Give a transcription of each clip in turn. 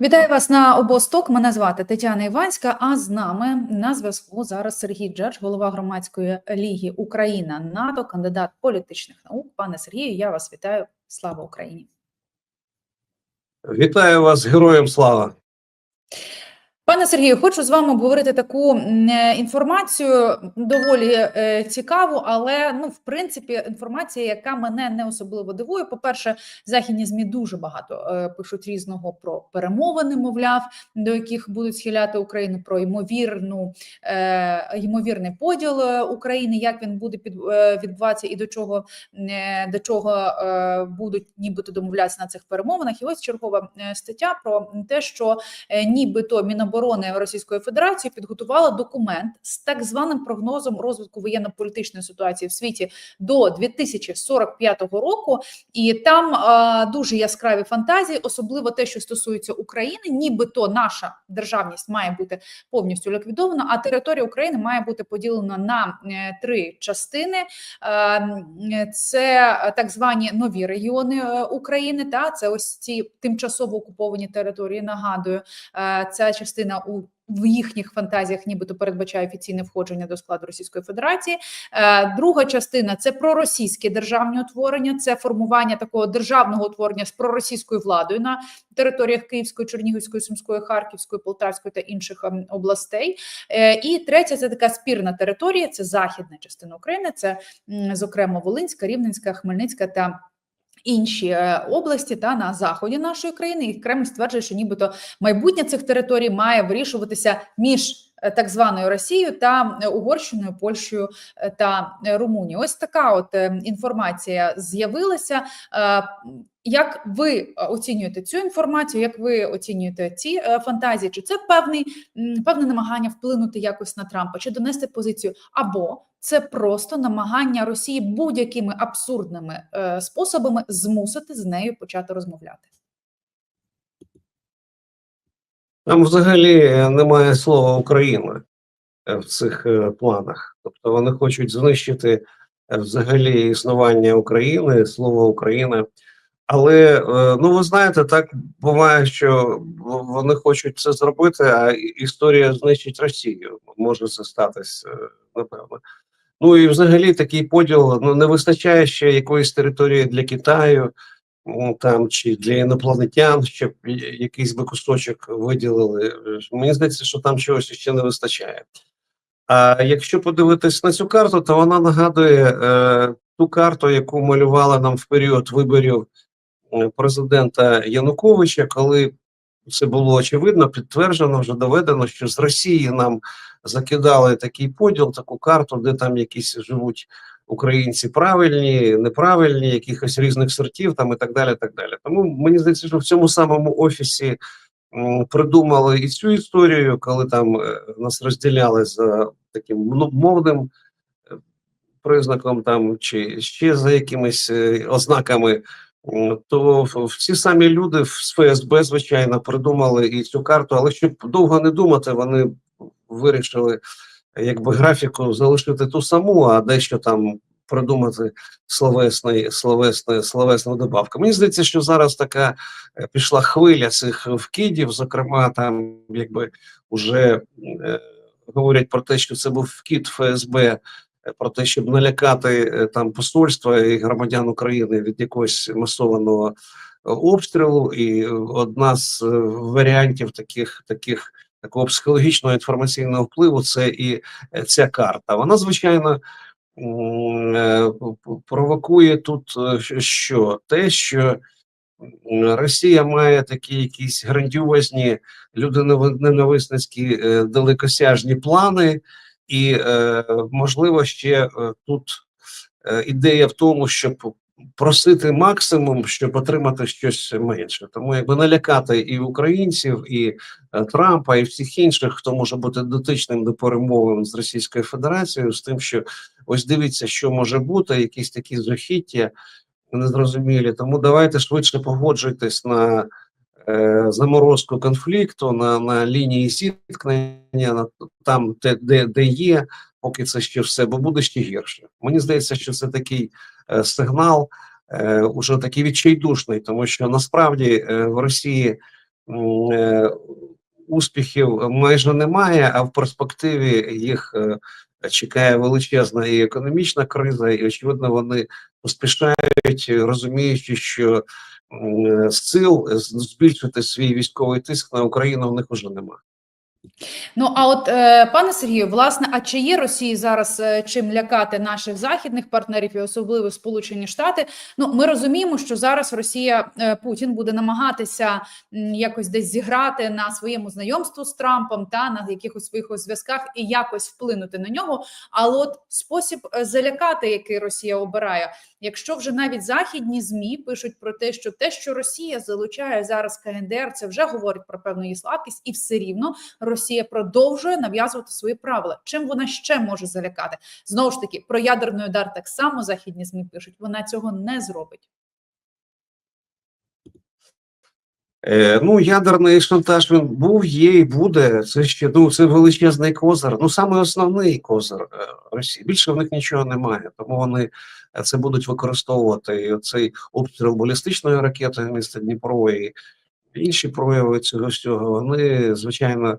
Вітаю вас на обосток. Мене звати Тетяна Іванська. А з нами на зв'язку зараз Сергій Джерж, голова громадської ліги Україна НАТО, кандидат політичних наук. Пане Сергію, я вас вітаю. Слава Україні! Вітаю вас, героям слава! Пане Сергію, хочу з вами обговорити таку е, інформацію доволі е, цікаву, але ну, в принципі, інформація, яка мене не особливо дивує. По-перше, західні змі дуже багато е, пишуть різного про перемовини, мовляв, до яких будуть схиляти Україну про ймовірну ймовірний поділ України, як він буде відбуватися і до чого до чого будуть нібито домовлятися на цих перемовинах. І ось чергова стаття про те, що нібито Міноборони Російської Федерації підготувала документ з так званим прогнозом розвитку воєнно-політичної ситуації в світі до 2045 року, і там е, дуже яскраві фантазії, особливо те, що стосується України, нібито наша державність має бути повністю ліквідована, а територія України має бути поділена на е, три частини. Е, це так звані нові регіони е, України. Та це ось ці тимчасово окуповані території. Нагадую, е, ця частина у в їхніх фантазіях, нібито передбачає офіційне входження до складу Російської Федерації. Е, друга частина це проросійське державні утворення, це формування такого державного утворення з проросійською владою на територіях Київської, Чернігівської, Сумської, Харківської, Полтавської та інших ем, областей. Е, і третя це така спірна територія. Це західна частина України. Це зокрема Волинська, Рівненська, Хмельницька та. Інші е, області та на заході нашої країни. І Кремль стверджує, що нібито майбутнє цих територій має вирішуватися між так званою Росією та е, Угорщиною, Польщею е, та е, Румунією. Ось така от інформація з'явилася. Як ви оцінюєте цю інформацію? Як ви оцінюєте ці фантазії? Чи це певний певне намагання вплинути якось на Трампа, чи донести позицію, або це просто намагання Росії будь-якими абсурдними способами змусити з нею почати розмовляти? Там взагалі е, немає слова Україна е, в цих е, планах. Тобто вони хочуть знищити взагалі існування України, слово Україна. Але ну ви знаєте, так буває, що вони хочуть це зробити, а історія знищить Росію. Може це статись, напевно. Ну і взагалі такий поділ ну не вистачає ще якоїсь території для Китаю, там чи для інопланетян, щоб якийсь би кусочок виділили. Мені здається, що там чогось ще не вистачає. А якщо подивитись на цю карту, то вона нагадує е, ту карту, яку малювали нам в період виборів е, президента Януковича, коли це було очевидно, підтверджено, вже доведено, що з Росії нам закидали такий поділ, таку карту, де там якісь живуть українці правильні, неправильні, якихось різних сортів, там і так далі. так далі. Тому мені здається, що в цьому самому офісі придумали і цю історію, коли там е, нас розділяли за таким мовним е, признаком, там чи ще за якимись е, ознаками. То в- в ці самі люди з ФСБ, звичайно, придумали і цю карту, але щоб довго не думати, вони вирішили якби графіку залишити ту саму, а дещо там придумати словесний, словесний, словесну добавку. Мені здається, що зараз така е, пішла хвиля цих вкидів, зокрема, там якби вже е, говорять про те, що це був вкид ФСБ, е, про те, щоб налякати е, там посольства і громадян України від якогось масованого обстрілу. І одна з варіантів таких таких такого психологічного інформаційного впливу це і е, ця карта. Вона звичайно е, провокує тут е, що те, що Росія має такі якісь грандіозні людиноненависницькі далекосяжні плани, і можливо ще тут ідея в тому, щоб просити максимум, щоб отримати щось менше. Тому якби налякати і українців, і е, Трампа, і всіх інших, хто може бути дотичним до перемовин з Російською Федерацією, з тим, що ось дивіться, що може бути, якісь такі зухіття, незрозумілі. Тому давайте швидше погоджуйтесь на заморозку конфлікту, на, на лінії зіткнення, на там, де, де, де є, поки це ще все, бо буде ще гірше. Мені здається, що це такий е, сигнал, е, уже такий відчайдушний, тому що насправді е, в Росії е, успіхів майже немає, а в перспективі їх е, чекає величезна і економічна криза, і очевидно, вони поспішають, розуміючи, що е, сил збільшити свій військовий тиск на Україну в них уже немає. Ну а от е, пане Сергію, власне, а чи є Росії зараз е, чим лякати наших західних партнерів і особливо Сполучені Штати? Ну ми розуміємо, що зараз Росія е, Путін буде намагатися якось десь зіграти на своєму знайомству з Трампом та на якихось своїх зв'язках і якось вплинути на нього. Але от спосіб е, залякати, який Росія обирає, якщо вже навіть західні змі пишуть про те, що те, що Росія залучає зараз КНДР, це вже говорить про певну її слабкість, і все рівно Росія продовжує нав'язувати свої правила. Чим вона ще може залякати? Знову ж таки, про ядерний удар так само західні змі пишуть. Вона цього не зробить. Е, ну, ядерний шантаж він був, є і буде. Це ще ну, це величезний козир. Ну, саме основний козир е, Росії. Більше в них нічого немає, тому вони е, це будуть використовувати. І цей обстріл балістичної ракети міста Дніпро і інші прояви цього всього, вони, звичайно,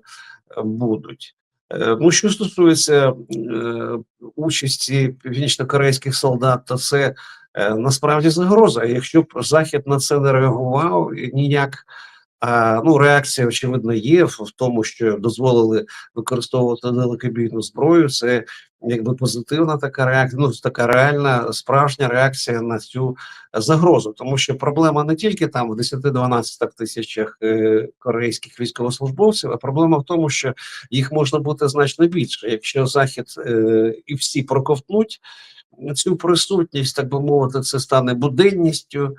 е, будуть. Е, Ну, що стосується е, участі північно-корейських солдат, то це е, насправді загроза. Якщо б Захід на це не реагував ніяк. А, ну, реакція, очевидно, є в, в тому, що дозволили використовувати далекобійну зброю. Це якби позитивна така реакція, ну така реальна справжня реакція на цю загрозу, тому що проблема не тільки там в 10-12 тисячах е, корейських військовослужбовців, а проблема в тому, що їх можна бути значно більше. Якщо захід е, і всі проковтнуть цю присутність, так би мовити, це стане буденністю,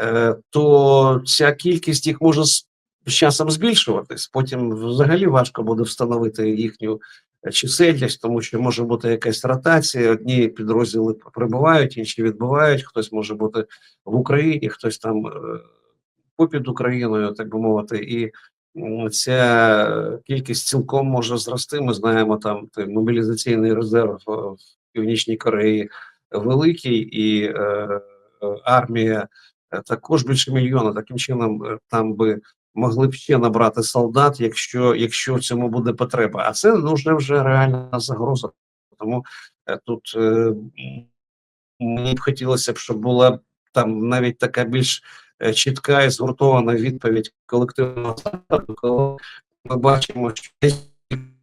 е, то ця кількість їх може з часом збільшуватись. Потім взагалі важко буде встановити їхню чисельність, тому що може бути якась ротація. Одні підрозділи прибувають, інші відбувають. Хтось може бути в Україні, хтось там е, попід Україною, так би мовити, і ця кількість цілком може зрости. Ми знаємо там мобілізаційний резерв е, Північній Кореї великий, і е, армія е, також більше мільйона. Таким чином, е, там би могли б ще набрати солдат, якщо, якщо в цьому буде потреба. А це ну, вже вже реальна загроза. Тому е, тут е, мені б хотілося б, щоб була там навіть така більш е, чітка і згуртована відповідь колективного заходу, коли ми бачимо, що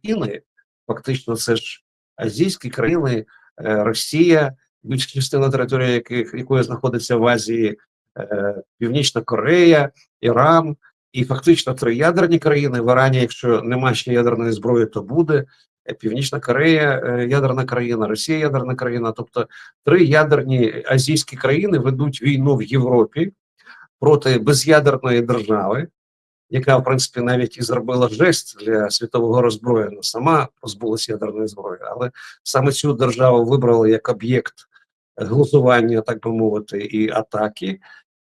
країни, фактично, це ж азійські країни, е, Росія, більша частина території яких, якої знаходиться в Азії, е, Північна Корея, Іран. І фактично три ядерні країни. В Ірані, якщо нема ще ядерної зброї, то буде. Е, Північна Корея ядерна країна, Росія ядерна країна. Тобто три ядерні азійські країни ведуть війну в Європі проти безядерної держави, яка, в принципі, навіть і зробила жест для світового роззброєння, сама позбулася ядерної зброї, але саме цю державу вибрали як об'єкт глузування, так би мовити, і атаки.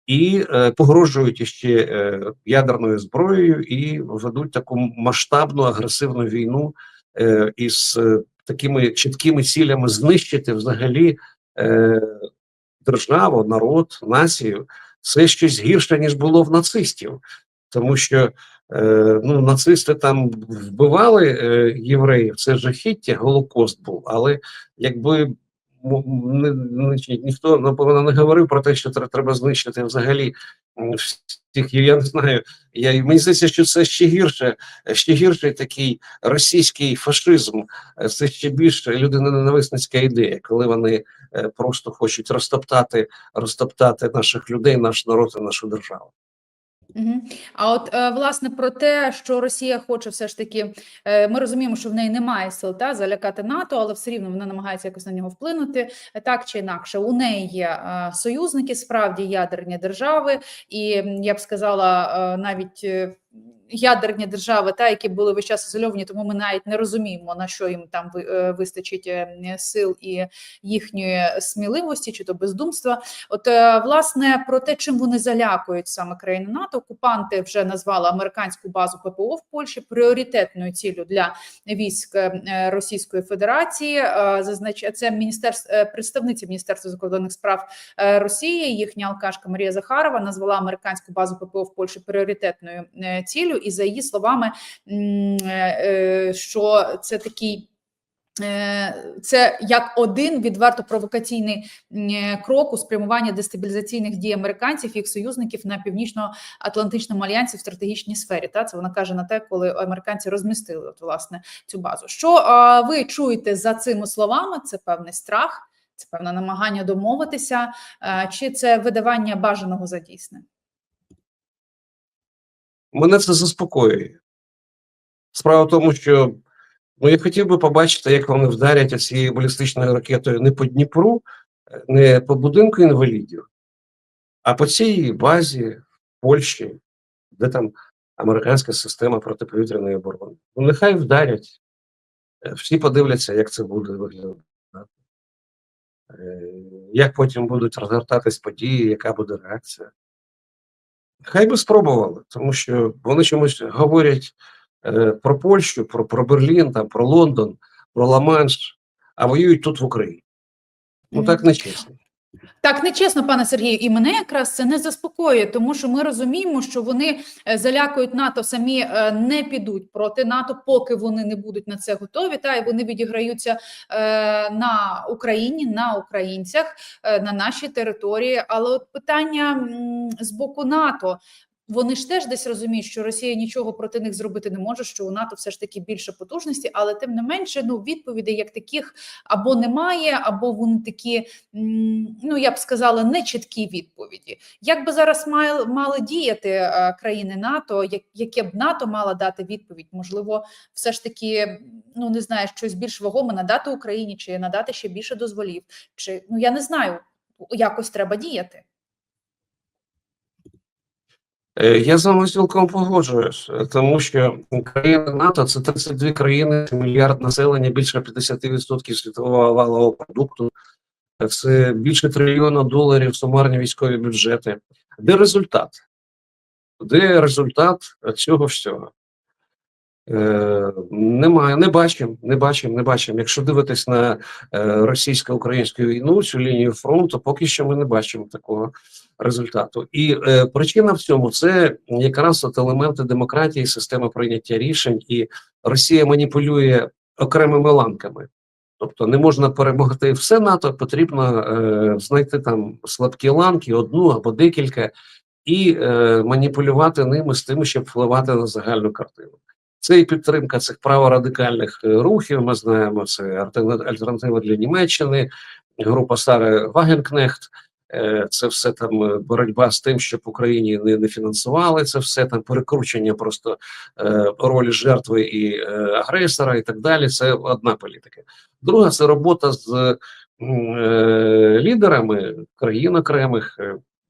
І е, погрожують іще е, ядерною зброєю і ведуть таку масштабну агресивну війну е, із е, такими чіткими цілями знищити взагалі е, державу, народ, націю. Це щось гірше ніж було в нацистів, тому що е, ну нацисти там вбивали е, євреїв. Це жахіття, голокост був, але якби не- не- ніхто напевно не говорив про те, що тре- треба знищити взагалі всіх. Я не знаю. Я мені здається, що це ще гірше, ще гірший такий російський фашизм. Е, Це ще більше людиноненависницька ідея, коли вони е, просто хочуть розтоптати, розтоптати наших людей, наш народ і нашу державу. Мгм. А от е, власне про те, що Росія хоче все ж таки, е, ми розуміємо, що в неї немає сил та залякати НАТО, але все рівно вона намагається якось на нього вплинути так чи інакше. У неї є е, союзники, справді ядерні держави, і я б сказала, навіть ядерні держави, та які були весь час ізольовані, тому ми навіть не розуміємо на що їм там е, вистачить е, сил і їхньої сміливості чи то бездумства. От е, власне про те, чим вони залякують саме країни НАТО, окупанти вже назвали американську базу ППО в Польщі пріоритетною ціллю для військ Російської Федерації. Зазнач... це міністерство представниця Міністерства закордонних справ Росії. Їхня алкашка Марія Захарова назвала американську базу ППО в Польщі пріоритетною ціллю, і за її словами, е, е, що це такий. е, Це як один відверто провокаційний крок у спрямуванні дестабілізаційних дій американців і їх союзників на північно-атлантичному альянсі в стратегічній сфері. Та це вона каже на те, коли американці розмістили от власне цю базу. Що а, ви чуєте за цими словами? Це певний страх, це певне намагання домовитися, а, чи це видавання бажаного за дійсне? Мене це заспокоює. Справа в тому, що ну, я хотів би побачити, як вони вдарять цією балістичною ракетою не по Дніпру, не по будинку інвалідів, а по цій базі в Польщі, де там американська система протиповітряної оборони. Ну, нехай вдарять. Е, Всі подивляться, як це буде виглядати. Е, Як потім будуть розгортатись події, яка буде реакція. Хай би спробували, тому що вони чомусь говорять е, про Польщу, про, про Берлін, там, про Лондон, про Ла-Манш, а воюють тут в Україні. Ну так не чесно. Так, нечесно, пане Сергію, і мене якраз це не заспокоює, тому що ми розуміємо, що вони е, залякують НАТО, самі е, не підуть проти НАТО, поки вони не будуть на це готові. Та і вони відіграються е, на Україні, на українцях, на нашій території. Але от питання з боку НАТО. Вони ж теж десь розуміють, що Росія нічого проти них зробити не може, що у НАТО все ж таки більше потужності, але тим не менше, ну відповідей як таких або немає, або вони такі ну я б сказала, нечіткі відповіді. Як би зараз мали, діяти е, країни НАТО, як, яке б НАТО мала дати відповідь? Можливо, все ж таки, ну не знаю, щось більш вагоме надати Україні, чи надати ще більше дозволів, чи ну я не знаю, якось треба діяти. Е, Я з вами цілком погоджуюсь, е, тому що країни НАТО це 32 країни, мільярд населення, більше 50% світового валового продукту. Е, Це більше трильйона доларів сумарні військові бюджети. Де результат? Де результат цього всього? Е, немає, не бачимо, не бачимо, не бачимо. Якщо дивитись на е, російсько-українську війну, цю лінію фронту, поки що ми не бачимо такого результату. І е, причина в цьому це якраз от елементи демократії, системи прийняття рішень, і Росія маніпулює окремими ланками. Тобто не можна перемогти все НАТО, потрібно е, знайти там слабкі ланки, одну або декілька, і е, маніпулювати ними з тим, щоб впливати на загальну картину. Це і підтримка цих праворадикальних е, рухів. Ми знаємо, це альтерна- альтернатива для Німеччини, група Сари Вагенкнехт. Е, Це все там е, боротьба з тим, щоб Україні не, не фінансували. Це все там перекручення просто е, ролі жертви і е, агресора, і так далі. Це одна політика. Друга це робота з е, лідерами країн окремих.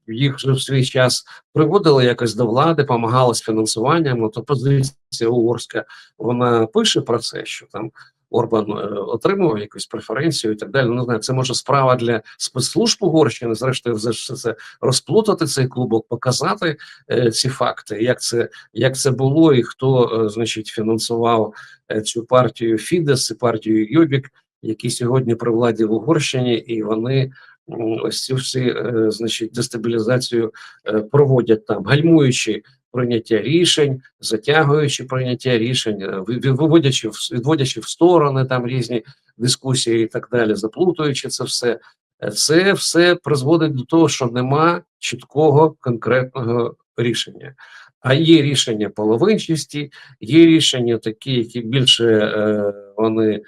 Їх вже в свій час приводили якось до влади, допомагали з фінансуванням. От опозиція угорська вона пише про це, що там Орбан е, отримував якусь преференцію і так далі. Ну, не знаю, це може справа для спецслужб Угорщини. Зрештою, це розплутати цей клубок, показати е, ці факти, як це як це було, і хто е, значить фінансував е, цю партію Фідес і партію Йобік, які сьогодні при владі в Угорщині, і вони ось цю всі е, значить дестабілізацію е, проводять там, гальмуючи прийняття рішень, затягуючи прийняття рішень, е, ви- ви- виводячи відводячи в сторони там різні дискусії і так далі, заплутуючи це все. Це все призводить до того, що нема чіткого конкретного рішення. А є рішення половинчасті, є рішення такі, які більше е, вони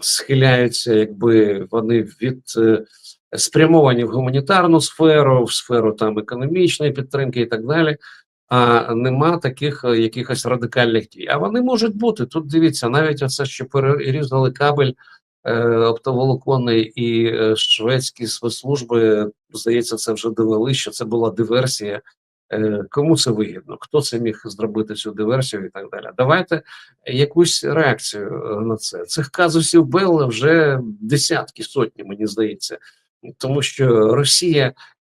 схиляються, якби вони від е, спрямовані в гуманітарну сферу, в сферу там економічної підтримки і так далі. А нема таких е, якихось радикальних дій. А вони можуть бути тут. Дивіться, навіть оце, що перерізали кабель е, оптоволоконний і е, шведські спецслужби, здається, це вже довели, що це була диверсія Е, Кому це вигідно? Хто це міг зробити цю диверсію і так далі? Давайте якусь реакцію е, на це. Цих казусів Белла вже десятки, сотні, мені здається, тому що Росія,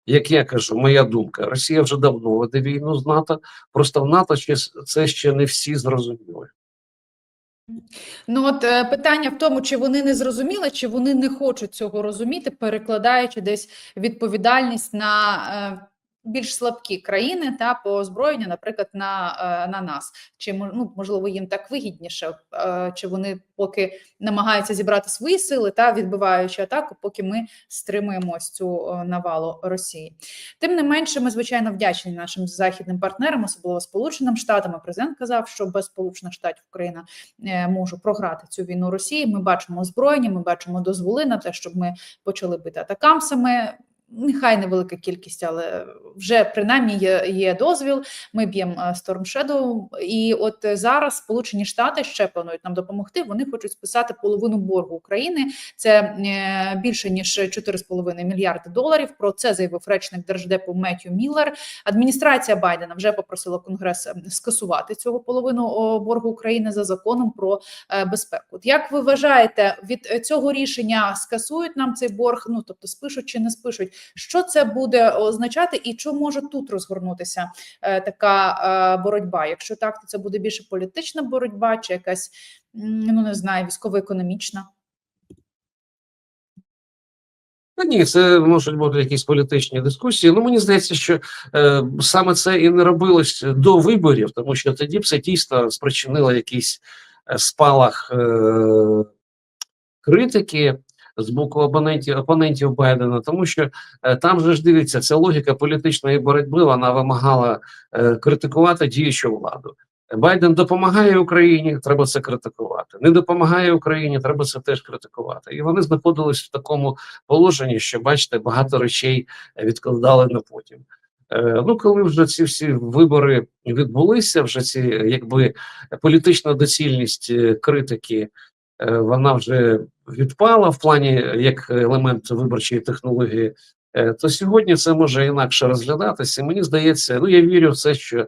як я кажу, моя думка, Росія вже давно веде війну з НАТО. Просто в НАТО ще це ще не всі зрозуміли. Ну от е, питання в тому, чи вони не зрозуміли, чи вони не хочуть цього розуміти, перекладаючи десь відповідальність на е, більш слабкі країни та по озброєнню, наприклад, на, е, на нас. Чи ну, можливо їм так вигідніше, е, чи вони поки намагаються зібрати свої сили та відбиваючи атаку, поки ми стримуємо ось цю е, навалу Росії. Тим не менше, ми звичайно вдячні нашим західним партнерам, особливо Сполученим Штатам. Президент казав, що без Сполучених Штатів Україна може програти цю війну Росії. Ми бачимо озброєння, ми бачимо дозволи на те, щоб ми почали бити атакамсами. Нехай невелика кількість, але вже принаймні є, є дозвіл. Ми б'ємо е, Storm Shadow. І от е, зараз Сполучені Штати ще планують нам допомогти. Вони хочуть списати половину боргу України. Це е, більше ніж 4,5 мільярди доларів. Про це заявив речник держдепу Меттью Міллер. Адміністрація Байдена вже попросила Конгрес ем, скасувати цього половину боргу України за законом про безпеку. Як ви вважаєте, від цього рішення скасують нам цей борг? Ну тобто спишуть чи не спишуть? Що це буде означати, і чи може тут розгорнутися е, така е, боротьба? Якщо так, то це буде більше політична боротьба, чи якась ну не знаю, військово-економічна? Та ні, це можуть бути якісь політичні дискусії. Ну мені здається, що е, саме це і не робилось до виборів, тому що тоді б це дійсно спричинило якийсь е, спалах е, критики з боку опонентів опонентів Байдена, тому що е, там же ж дивіться, ця логіка політичної боротьби вона вимагала е, критикувати діючу владу. Байден допомагає Україні, треба це критикувати. Не допомагає Україні, треба це теж критикувати. І вони знаходились в такому положенні, що бачите, багато речей відкладали на потім. Е, ну, коли вже ці всі вибори відбулися, вже ці якби політична доцільність е, критики, вона вже відпала в плані як елемент виборчої технології. е, То сьогодні це може інакше розглядатися. Мені здається, ну я вірю в це, що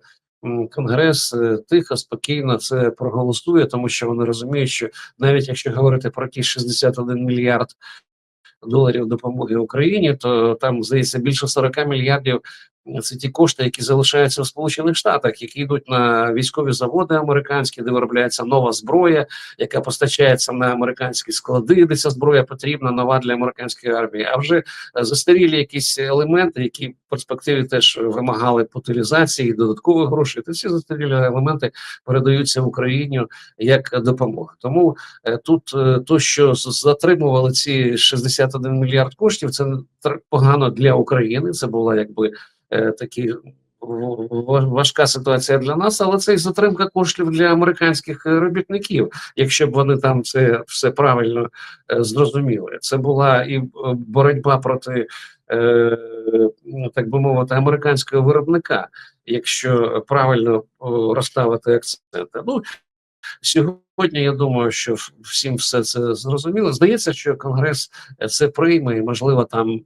Конгрес е, тихо, спокійно це проголосує, тому що вони розуміють, що навіть якщо говорити про ті 61 мільярд доларів допомоги Україні, то там здається більше 40 мільярдів. Це ті кошти, які залишаються в Сполучених Штатах, які йдуть на військові заводи американські, де виробляється нова зброя, яка постачається на американські склади, де ця зброя потрібна, нова для американської армії. А вже е, застарілі якісь елементи, які в перспективі теж вимагали потилізації, додаткових грошей. То ці застарілі елементи передаються в Україні як допомога. Тому е, тут е, то, що затримували ці 61 мільярд коштів, це погано для України. Це була якби е, такі в- в- важка ситуація для нас, але це і затримка коштів для американських е, робітників, якщо б вони там це все правильно е, зрозуміли. Це була і е, боротьба проти. е, ну, Так би мовити, американського виробника, якщо правильно розставити акценти. Ну сьогодні я думаю, що всім все це зрозуміло. Здається, що конгрес е, це прийме, і можливо, там,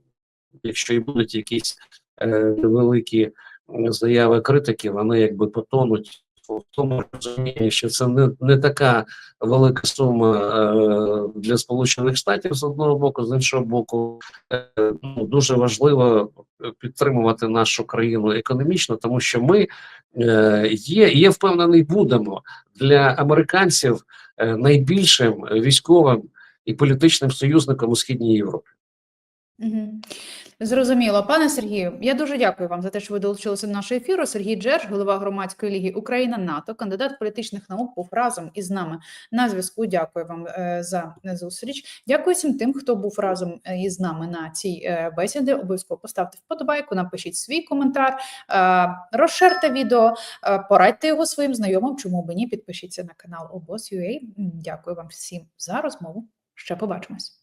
якщо і будуть якісь е, невеликі м, заяви критики, вони якби потонуть в тому розумінні, що це не, не така велика сума е, для Сполучених Штатів з одного боку, з іншого боку, е, ну, дуже важливо підтримувати нашу країну економічно, тому що ми е, є, є впевнений, будемо для американців е, найбільшим військовим і політичним союзником у східній Європі. Угу. Зрозуміло, пане Сергію. Я дуже дякую вам за те, що ви долучилися до нашого ефіру. Сергій Джерж, голова громадської ліги Україна НАТО, кандидат політичних наук, був разом із нами на зв'язку. Дякую вам е, за зустріч. Дякую всім тим, хто був разом е, із нами на цій е, бесіді. Обов'язково поставте вподобайку, напишіть свій коментар, розширте відео, порадьте його своїм знайомим. Чому б ні? Підпишіться на канал Обос.ua. Дякую вам всім за розмову. Ще побачимось.